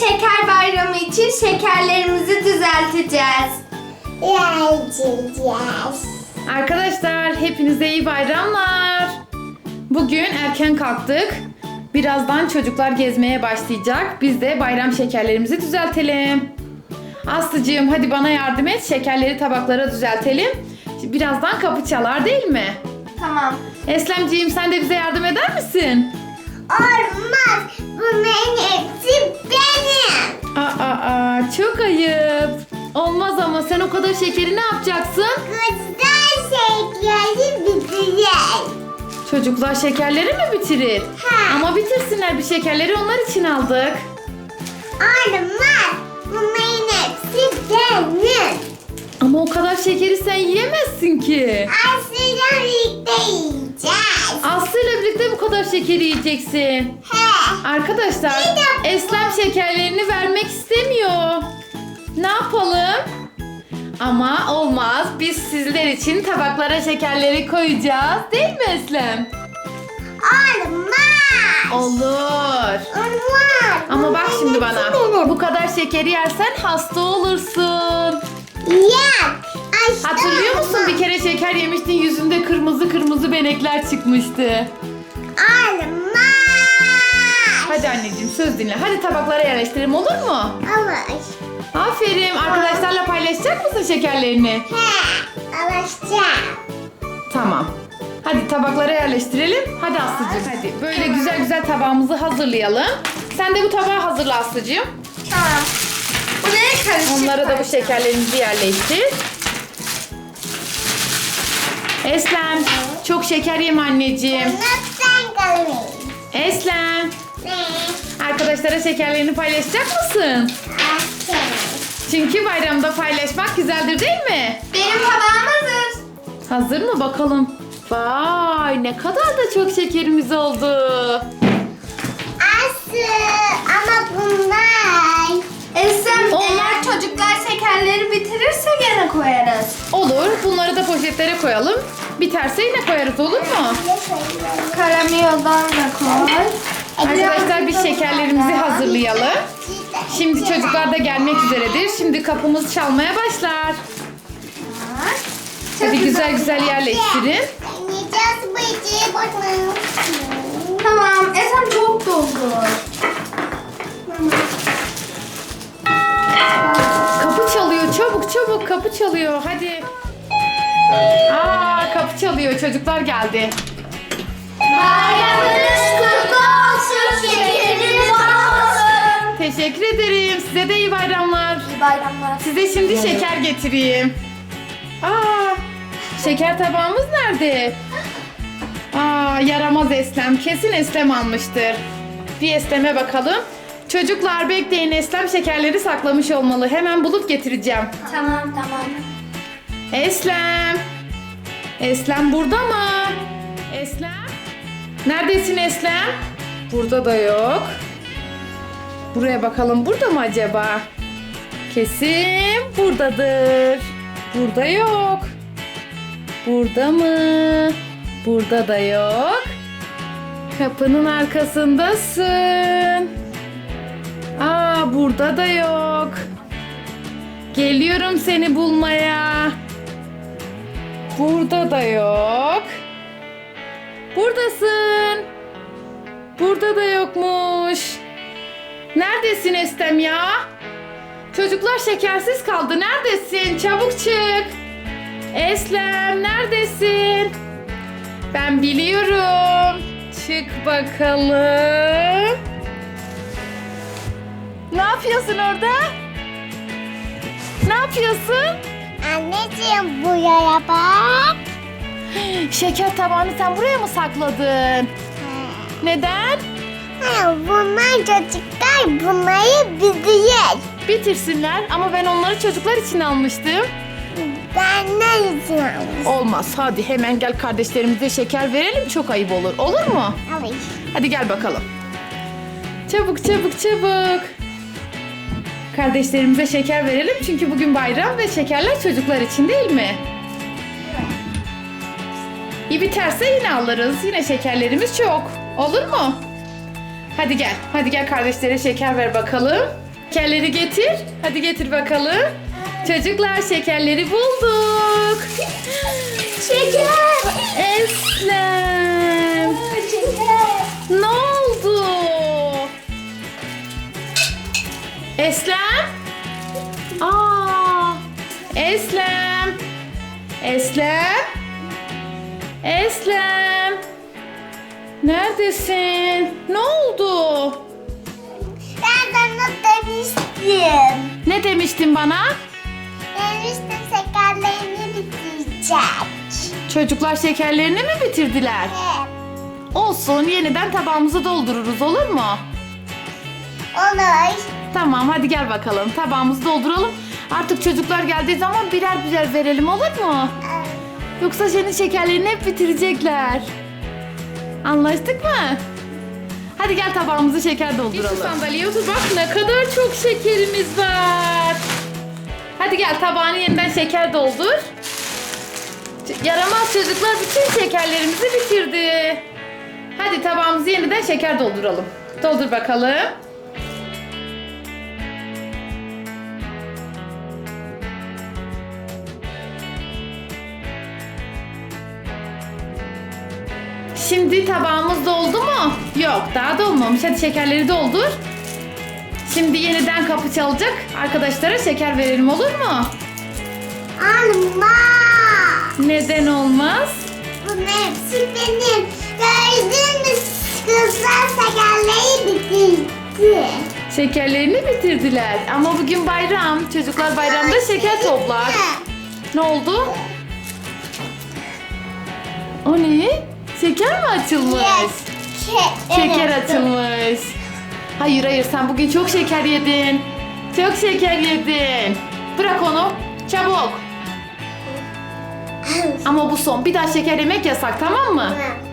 şeker bayramı için şekerlerimizi düzelteceğiz. Geleceğiz. Arkadaşlar hepinize iyi bayramlar. Bugün erken kalktık. Birazdan çocuklar gezmeye başlayacak. Biz de bayram şekerlerimizi düzeltelim. Aslıcığım hadi bana yardım et. Şekerleri tabaklara düzeltelim. Birazdan kapı çalar değil mi? Tamam. Eslemciğim sen de bize yardım eder misin? Olmaz. Bunların hepsi benim. Aa, aa, çok ayıp. Olmaz ama sen o kadar şekeri ne yapacaksın? Güzel şekeri bitireceğiz. Çocuklar şekerleri mi bitirir? He. Ama bitirsinler bir şekerleri onlar için aldık. Olmaz. Bunların hepsi benim. Ama o kadar şekeri sen yiyemezsin ki. Aslında birlikte yiyeceğiz. Aslı ile birlikte bu kadar şekeri yiyeceksin. He. Arkadaşlar. Eslem şekerlerini vermek istemiyor. Ne yapalım? Ama olmaz. Biz sizler için tabaklara şekerleri koyacağız. Değil mi Eslem? Olmaz. Olur. Olmaz. Ama bak şimdi bana. Bu kadar şekeri yersen hasta olursun. Yak. Aşkım. Hatırlıyor musun bir kere şeker yemiştin yüzünde kırmızı kırmızı benekler çıkmıştı. Olmaz. Hadi anneciğim söz dinle. Hadi tabaklara yerleştirelim olur mu? Olur. Aferin. Arkadaşlarla paylaşacak mısın şekerlerini? He. Alışacağım. Tamam. Hadi tabaklara yerleştirelim. Hadi Aslı'cığım hadi. Böyle güzel güzel tabağımızı hazırlayalım. Sen de bu tabağı hazırla Aslı'cığım. Tamam. Buraya karışık Onlara da bu şekerlerimizi yerleştir. Eslem, çok şeker yeme anneciğim. Kalmayayım? Eslem, Ne? arkadaşlara şekerlerini paylaşacak mısın? Çünkü bayramda paylaşmak güzeldir değil mi? Benim tabağım hazır. Hazır mı bakalım? Vay ne kadar da çok şekerimiz oldu. Aslı ama bunlar. Esem Onlar- eğer çocuklar şekerleri bitirirse gene koyarız. Olur bunları da poşetlere koyalım. Biterse yine koyarız olur mu? Karamiyondan da koy. Arkadaşlar biz şekerlerimizi hazırlayalım. Şimdi çocuklar da gelmek üzeredir. Şimdi kapımız çalmaya başlar. Hadi güzel güzel yerleştirin. Tamam. Esem çok doldu. Kapı çalıyor çabuk çabuk kapı çalıyor hadi. Aa kapı çalıyor çocuklar geldi. Bayramınız kutlu olsun. Şekeriniz olsun. Teşekkür ederim. Size de iyi bayramlar. İyi bayramlar. Size şimdi şeker getireyim. Aa, şeker tabağımız nerede? Aa, yaramaz Eslem. Kesin Eslem almıştır. Bir Eslem'e bakalım. Çocuklar bekleyin Eslem şekerleri saklamış olmalı. Hemen bulup getireceğim. Tamam tamam. Eslem. Eslem burada mı? Eslem. Neredesin Eslem? Burada da yok. Buraya bakalım burada mı acaba? Kesin buradadır. Burada yok. Burada mı? Burada da yok. Kapının arkasındasın. Aa burada da yok. Geliyorum seni bulmaya. Burada da yok. Buradasın. Burada da yokmuş. Neredesin Estem ya? Çocuklar şekersiz kaldı. Neredesin? Çabuk çık. Eslem neredesin? Ben biliyorum. Çık bakalım. Ne yapıyorsun orada? Ne yapıyorsun? Anneciğim buraya bak. Şeker tabağını sen buraya mı sakladın? Neden? Ha, bunlar çocuklar bunları bilir. Bitirsinler ama ben onları çocuklar için almıştım. Ben ne için almışım? Olmaz hadi hemen gel kardeşlerimize şeker verelim çok ayıp olur. Olur mu? Alayım. Hadi gel bakalım. Çabuk çabuk çabuk. Kardeşlerimize şeker verelim çünkü bugün bayram ve şekerler çocuklar için değil mi? İyi biterse yine alırız. Yine şekerlerimiz çok. Olur mu? Hadi gel. Hadi gel kardeşlere şeker ver bakalım. Şekerleri getir. Hadi getir bakalım. Çocuklar şekerleri bulduk. Şeker. Eslem. Eslem? Aa! Eslem. Eslem. Eslem. Neredesin? Ne oldu? Ben sana demiştim. Ne demiştin bana? Demiştim şekerlerini bitirecek. Çocuklar şekerlerini mi bitirdiler? Hep. Olsun, yeniden tabağımızı doldururuz olur mu? Olur. Tamam hadi gel bakalım. Tabağımızı dolduralım. Artık çocuklar geldiği zaman birer birer verelim olur mu? Yoksa senin şekerlerini hep bitirecekler. Anlaştık mı? Hadi gel tabağımızı şeker dolduralım. sandalyeye otur bak ne kadar çok şekerimiz var. Hadi gel tabağını yeniden şeker doldur. Yaramaz çocuklar bütün şekerlerimizi bitirdi. Hadi tabağımızı yeniden şeker dolduralım. Doldur bakalım. Şimdi tabağımız doldu mu? Yok daha dolmamış. Hadi şekerleri doldur. Şimdi yeniden kapı çalacak. Arkadaşlara şeker verelim olur mu? Alma. Neden olmaz? Bunun hepsi benim. Gördün mü? Kızlar şekerleri bitirdi. Şekerlerini bitirdiler. Ama bugün bayram. Çocuklar bayramda şeker toplar. Ne oldu? O ne? Şeker mi açılmış? Ke- Şeker evet. açılmış. Hayır hayır sen bugün çok şeker yedin. Çok şeker yedin. Bırak onu. Çabuk. Ama bu son. Bir daha şeker yemek yasak tamam mı? Tamam.